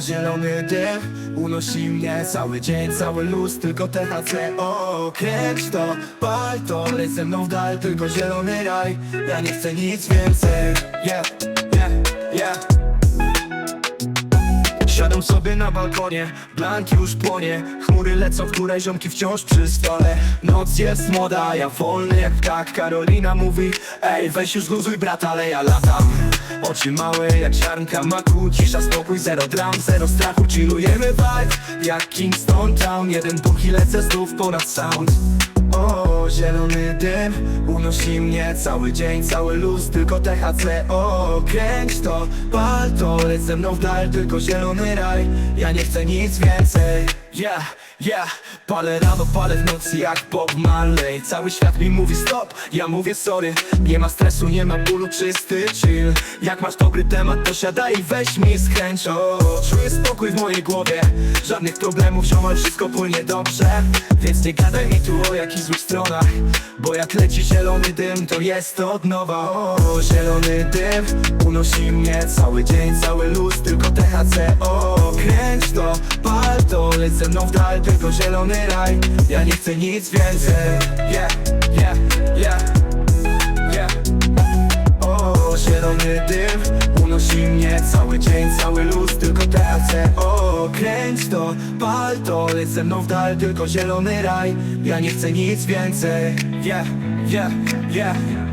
zielony dym Unosi mnie cały dzień, cały luz Tylko THC, o, kręć to Pal to, leć ze mną w dal Tylko zielony raj. Ja nie chcę nic więcej. Yeah, yeah, yeah Sobie na balkonie, blank już płonie. Chmury lecą górę, ziomki wciąż przy stole. Noc jest młoda, ja wolny jak ptak. Karolina mówi, ej weź już luzuj brat, ale ja latam. Oczy małe jak ziarnka maku Cisza, spokój, zero dram, zero strachu. Chillujemy vibe jak Kingston Town. Jeden buch i lecę znów ponad sound. O, zielony dym unosi mnie cały dzień, cały luz, tylko THC O, kręć to, pal to, ze mną w dal, tylko zielony raj. Ja nie chcę nic więcej, yeah, yeah. Palę rano, palę w nocy jak Bob Marley. Cały świat mi mówi stop, ja mówię sorry. Nie ma stresu, nie ma bólu, czysty chill. Jak masz dobry temat, to siadaj i weź mi skręć. O, czuję spokój w mojej głowie. Żadnych problemów, ziomal, wszystko płynie dobrze. Więc nie gadaj mi tu o jakichś złych stronach. Bo jak leci zielony dym, to jest to od nowa. Zielony dym unosi mnie cały dzień, cały luz Tylko THC, o, Leć ze mną w dal, tylko zielony raj. Ja nie chcę nic więcej. Yeah, yeah, yeah, yeah. O, zielony dym unosi mnie cały dzień, cały luz, tylko THC O, kręć to, pal to, leć ze mną w dal, tylko zielony raj. Ja nie chcę nic więcej, yeah, yeah, yeah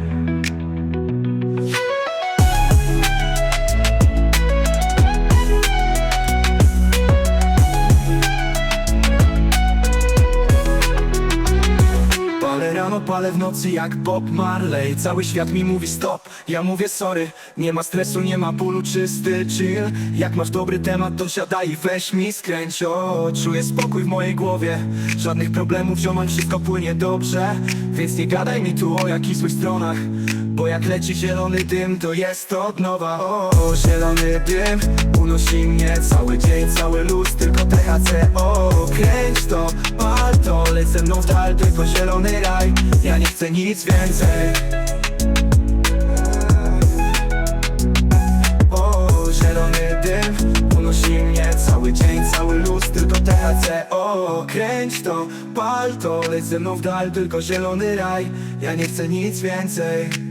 Rano, palę w nocy jak Bob Marley. Cały świat mi mówi stop, ja mówię sorry Nie ma stresu, nie ma bólu, czysty chill. Jak masz dobry temat, to siadaj i weź mi skręć. O, czuję spokój w mojej głowie. Żadnych problemów, ziomal, wszystko płynie dobrze. Więc nie gadaj mi tu o jakichś złych stronach Bo jak leci zielony dym, to jest to od nowa. O, zielony dym unosi mnie cały dzień, cały luz Tylko THC, o, kręć to Leć ze mną w dal, tylko zielony raj. Ja nie chcę nic więcej. O, zielony dym unosi mnie cały dzień, cały luz Tylko THC, o, kręć to, pal to Leć ze mną w dal, tylko zielony raj. Ja nie chcę nic więcej